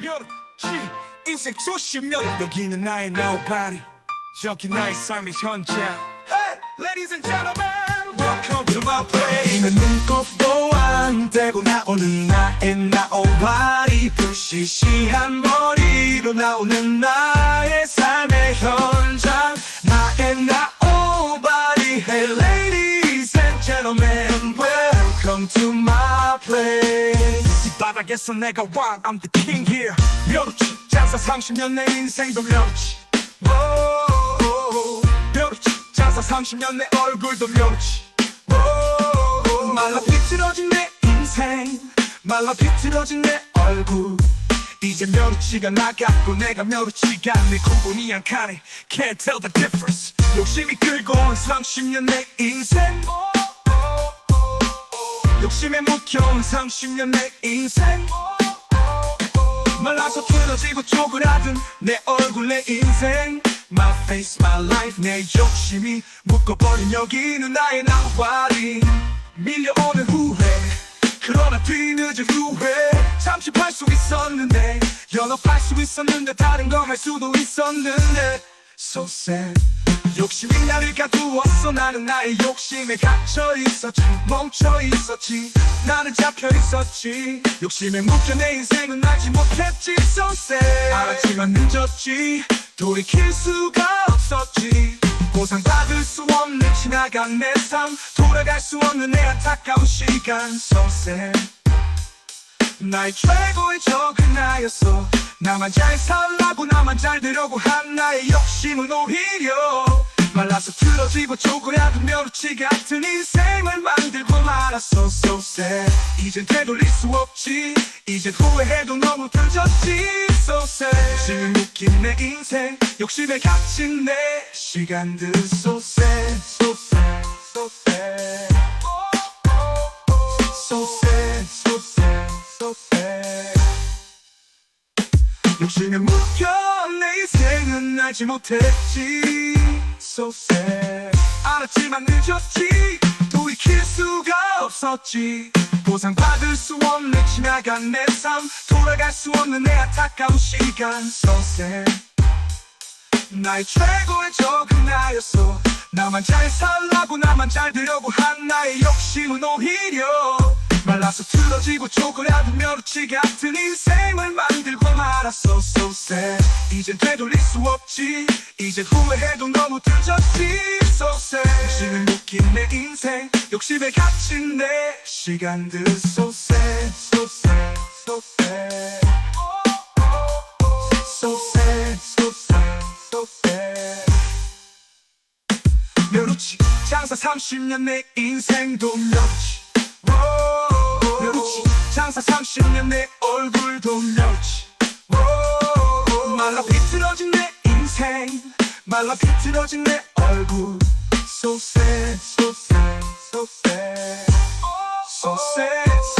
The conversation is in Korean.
멸치 인생 수십 년 여기는 나의 nobody 저기 나의 삶의 현장 Hey ladies and gentlemen Welcome to my place 이는 눈곱도 안 떼고 나오는 나의 nobody 불시시한 머리로 나오는 나의 삶의 현 바닥에서 내가 왕 I'm the king here. 멸치 장사 30년 내 인생도 멸치 오, 멸치 장사 30년 내 얼굴도 멸치 오, 말라 비틀어진 내 인생 말라 비틀어진 내 얼굴. 이제 멸치가 나갔고 내가 멸치가 내 구분이 안 가네 Can't tell the difference. 욕심이 끌고 온 30년 내 인생 욕심에 묵혀온 30년 내 인생. 말라서 틀어지고 쪼그라든 내 얼굴 내 인생. My face, my life 내 욕심이 묶어버린 여기는 나의 나와리. 밀려오는 후회 그러나 뒤늦은 후회. 잠시할 수 있었는데 연업할 수 있었는데 다른 거 할 수도 있었는데 So sad. 욕심이 나를 가두었어. 나는 나의 욕심에 갇혀 있었지. 멈춰 있었지. 나는 잡혀 있었지. 욕심에 묶여 내 인생은 알지 못했지. So sad. 알았지만 늦었지. 돌이킬 수가 없었지. 보상받을 수 없는 지나간 내 삶. 돌아갈 수 없는 내 안타까운 시간. So sad. 나의 최고의 적은 나였어. 나만 잘 살라고 나만 잘 되려고 한 나의 욕심은 오히려 말라서 틀어지고 쪼그라든 멸치 같은 인생을 만들고 말았어. So sad. 이젠 되돌릴 수 없지. 이젠 후회해도 너무 늦었지. So sad. 지금 웃긴 내 인생. 욕심에 갇힌 내 시간들. So sad. So sad 욕심에 묶여 내 인생은 알지 못했지. So sad. 알았지만 늦었지. 돌이킬 수가 없었지. 보상받을 수 없는 지나간 내 삶. 돌아갈 수 없는 내 안타까운 시간. So sad. 나의 최고의 적은 나였어. 나만 잘 살라고 나만 잘 되려고 한 나의 욕심은 오히려 말라서 틀어지고 쪼그라든 멸치 같은 인생을 만들고 말았어. So sad. 이젠 되돌릴 수 없지. 이제 후회해도 너무 늦었지. So sad. 욕심을 묶인 내 인생. 욕심에 갇힌 내 시간들. So sad. So sad. So sad. So sad. So sad. So sad. 멸치. 장사 30년 내 인생도 멸치. 오, 멸치 장사 30년 내 얼굴도 멸치. 오, 말라 비틀어진 내 인생 말라 비틀어진 내 얼굴. So sad, so sad, so sad. So sad,